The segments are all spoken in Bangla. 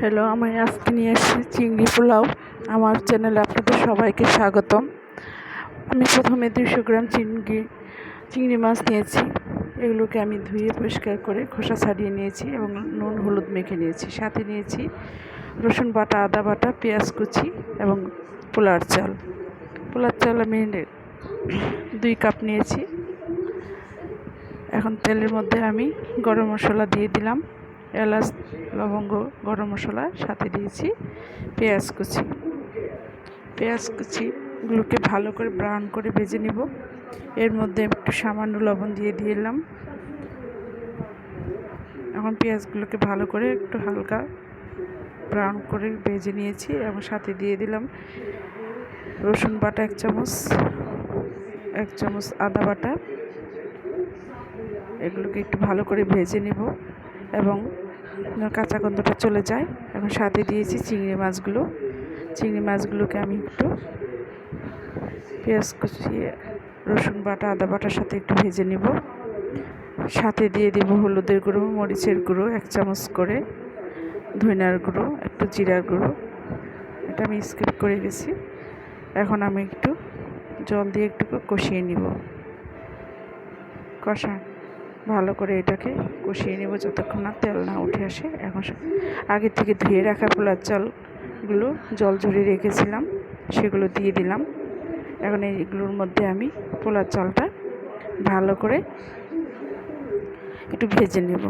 হ্যালো আমি আজকে নিয়ে এসেছি চিংড়ি পোলাও। আমার চ্যানেলে আপনাদের সবাইকে স্বাগতম। আমি প্রথমে দুশো গ্রাম চিংড়ি চিংড়ি মাছ নিয়েছি। এগুলোকে আমি ধুয়ে পরিষ্কার করে খোসা ছাড়িয়ে নিয়েছি এবং নুন, হলুদ মেখে নিয়েছি। সাথে নিয়েছি রসুন বাটা, আদা বাটা, পেঁয়াজ কুচি এবং পোলার চাল। পোলার চাল আমি দুই কাপ নিয়েছি। এখন তেলের মধ্যে আমি গরম মশলা দিয়ে দিলাম। এলাচ, লবঙ্গ, গরম মশলা, সাথে দিয়েছি পেঁয়াজ কুচি। পেঁয়াজ কুচিগুলোকে ভালো করে ব্রাউন করে ভেজে নিব। এর মধ্যে একটু সামান্য লবণ দিয়ে দিলাম। এখন পেঁয়াজগুলোকে ভালো করে একটু হালকা ব্রাউন করে ভেজে নিয়েছি এবং সাথে দিয়ে দিলাম রসুন বাটা এক চামচ এক চামচ আদা বাটা। এগুলোকে একটু ভালো করে ভেজে নিব এবং কাঁচা গন্ধটা চলে যায়। এখন সাথে দিয়েছি চিংড়ি মাছগুলো। চিংড়ি মাছগুলোকে আমি একটু পেঁয়াজ কুচিয়ে, রসুন বাটা, আদা বাটার সাথে একটু ভেজে নিব। সাথে দিয়ে দিব হলুদের গুঁড়ো, মরিচের গুঁড়ো, এক চামচ করে ধনিয়ার গুঁড়ো, একটু জিরার গুঁড়ো। এটা আমি স্কিপ করে গেছি। এখন আমি একটু জল দিয়ে একটু কষিয়ে নিব। কষা ভালো করে এটাকে কষিয়ে নেব যতক্ষণ না তেল না উঠে আসে। এখন আগে থেকে ধুয়ে রাখা পোলার চালগুলো জল ঝরিয়ে রেখেছিলাম, সেগুলো দিয়ে দিলাম। এখন এইগুলোর মধ্যে আমি পোলার চালটা ভালো করে একটু ভেজে নেব।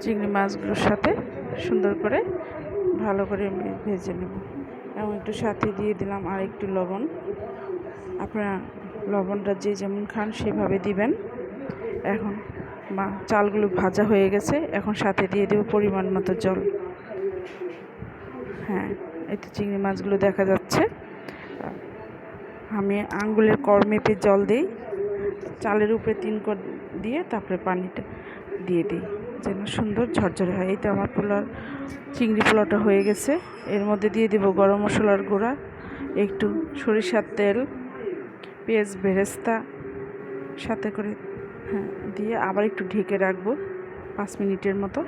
চিংড়ি মাছগুলোর সাথে সুন্দর করে ভালো করে ভেজে নেব। এবং একটু সাথে দিয়ে দিলাম আর একটু লবণ। আপনারা লবণটা যে যেমন খান সেভাবে দিবেন। এখন মা চালগুলো ভাজা হয়ে গেছে, এখন সাথে দিয়ে দেবো পরিমাণ মতো জল। হ্যাঁ এই তো চিংড়ি মাছগুলো দেখা যাচ্ছে। আমি আঙ্গুলের কর জল দিই, চালের উপরে তিন কর দিয়ে তারপরে পানিটা দিয়ে দিই, যেন সুন্দর ঝরঝরে হয়। এই তো আমার পোলার চিংড়ি পোলাওটা হয়ে গেছে। এর মধ্যে দিয়ে দেবো গরম মশলার গুঁড়া, একটু সরিষার তেল, পেঁয়াজ বেরেস্তা, সাথে করে হ্যাঁ দিয়ে আবার একটু ঢেকে রাখব পাঁচ মিনিটের মতো।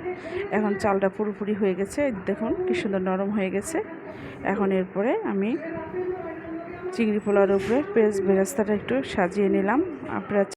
এখন চালটা পুরোপুরি হয়ে গেছে। দেখুন কি সুন্দর নরম হয়ে গেছে। এখন এরপরে আমি চিংড়ি পোলার উপরে পেঁয়াজ বেরাস্তাটা একটু সাজিয়ে নিলাম। আপনারা